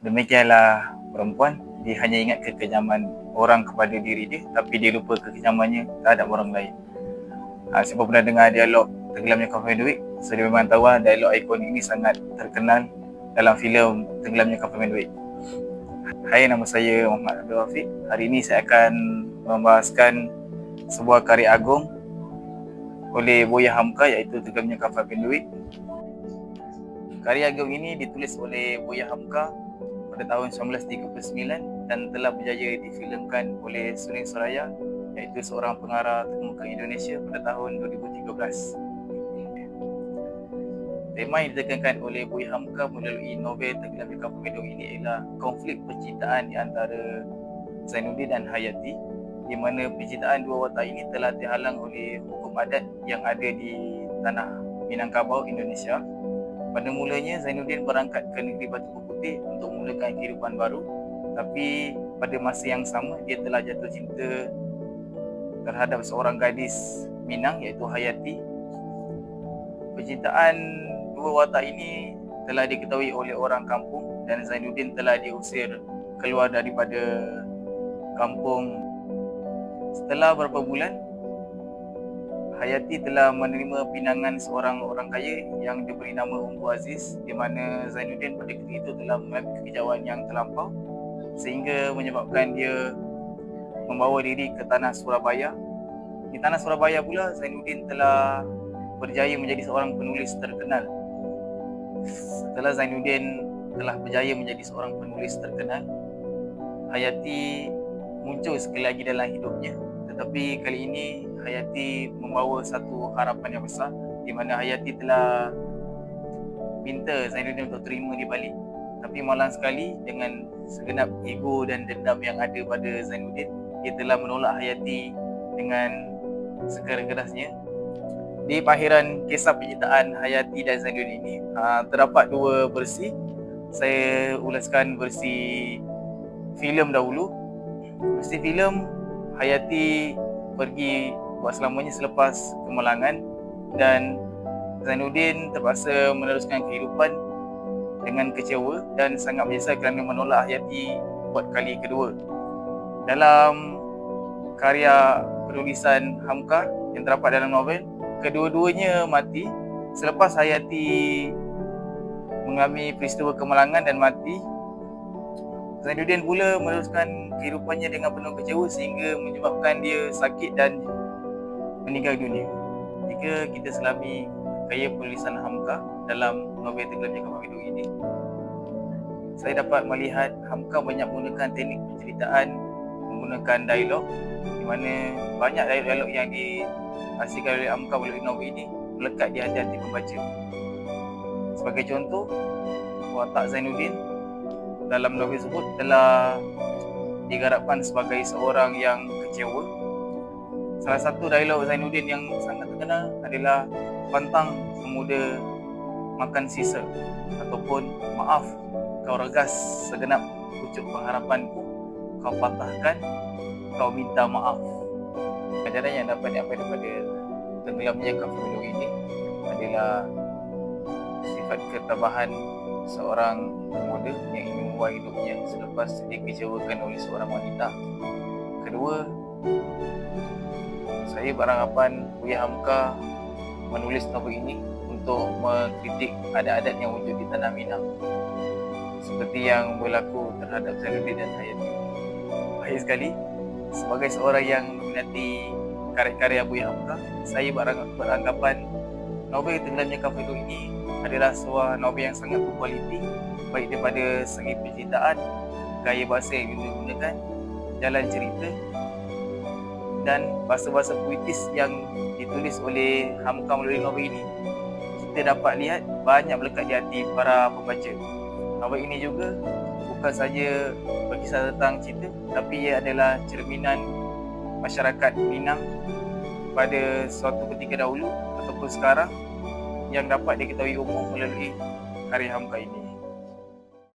Demikianlah perempuan, dia hanya ingat kekejaman orang kepada diri dia tapi dia lupa kekejamannya terhadap orang lain. Ha, siapa pernah dengar dialog Tenggelamnya Kapal Duit, so dia memang tahu lah, dialog ikonik ini sangat terkenal dalam filem Tenggelamnya Kapal Duit. Hai, nama saya Muhammad Abdul Wafiq. Hari ini saya akan membahaskan sebuah karya agung oleh Boya Hamka iaitu Tenggelamnya Kapal Duit. Karya agung ini ditulis oleh Boya Hamka pada tahun 1939 dan telah berjaya difilmkan oleh Suning Soraya iaitu seorang pengarah terkemuka Indonesia pada tahun 2013. Tema yang ditekankan oleh Boy Hamka melalui novel Tenggelam di Kampung Medong ini ialah konflik percintaan di antara Zainuddin dan Hayati di mana percintaan dua watak ini telah dihalang oleh hukum adat yang ada di tanah Minangkabau, Indonesia. Pada mulanya Zainuddin berangkat ke negeri Batu Putih untuk memulakan kehidupan baru. Tapi pada masa yang sama dia telah jatuh cinta terhadap seorang gadis Minang iaitu Hayati. Percintaan dua watak ini telah diketahui oleh orang kampung dan Zainuddin telah diusir keluar daripada kampung. Setelah beberapa bulan Hayati telah menerima pinangan seorang orang kaya yang diberi nama Umbu Aziz di mana Zainuddin pada ketika itu telah mengalami kekejauhan yang terlampau sehingga menyebabkan dia membawa diri ke tanah Surabaya. Di tanah Surabaya pula Zainuddin telah berjaya menjadi seorang penulis terkenal. Setelah Zainuddin telah berjaya menjadi seorang penulis terkenal, Hayati muncul sekali lagi dalam hidupnya. Tetapi kali ini Hayati membawa satu harapan yang besar di mana Hayati telah minta Zainuddin untuk terima di balik. Tapi malang sekali dengan segenap ego dan dendam yang ada pada Zainuddin dia telah menolak Hayati dengan sekeras-kerasnya di pengakhiran kisah penyertaan Hayati dan Zainuddin ini uh, terdapat dua versi. Saya ulaskan versi filem dahulu. Versi filem Hayati pergi buat selamanya selepas kemalangan dan Zainuddin terpaksa meneruskan kehidupan dengan kecewa dan sangat menyesal kerana menolak Hayati buat kali kedua. Dalam karya penulisan Hamka yang terdapat dalam novel, kedua-duanya mati selepas Hayati mengalami peristiwa kemalangan dan mati. Zainuddin pula meneruskan kehidupannya dengan penuh kecewa sehingga menyebabkan dia sakit dan meninggal dunia. Jika kita selami gaya penulisan Hamka dalam novel Tenggelamnya Kapal Hidup ini, saya dapat melihat Hamka banyak menggunakan teknik penceritaan menggunakan dialog di mana banyak dialog yang dihasilkan oleh Hamka melalui novel ini melekat di hati-hati pembaca. Sebagai contoh, watak Zainuddin dalam novel tersebut telah digarapkan sebagai seorang yang kecewa Salah satu dialog Zainuddin yang sangat terkenal adalah pantang pemuda makan sisa ataupun maaf kau regas segenap pucuk pengharapanku kau patahkan kau minta maaf. Ajaran yang dapat diambil daripada tenggelamnya kafir ini adalah sifat ketabahan seorang pemuda yang ingin membuat hidupnya selepas dikecewakan oleh seorang wanita. Kedua saya beranggapan Buya Hamka menulis novel ini untuk mengkritik adat-adat yang wujud di Tanah Minang seperti yang berlaku terhadap Zainuddin dan Hayati. Baik sekali, sebagai seorang yang meminati karya-karya Buya Hamka, saya beranggapan novel Tenggelamnya Kafidu ini adalah sebuah novel yang sangat berkualiti baik daripada segi penceritaan, gaya bahasa yang digunakan, jalan cerita dan bahasa-bahasa puitis yang ditulis oleh Hamka melalui novel ini kita dapat lihat banyak melekat di hati para pembaca. Novel ini juga bukan saja berkisah tentang cinta tapi ia adalah cerminan masyarakat Minang pada suatu ketika dahulu ataupun sekarang yang dapat diketahui umum melalui karya Hamka ini.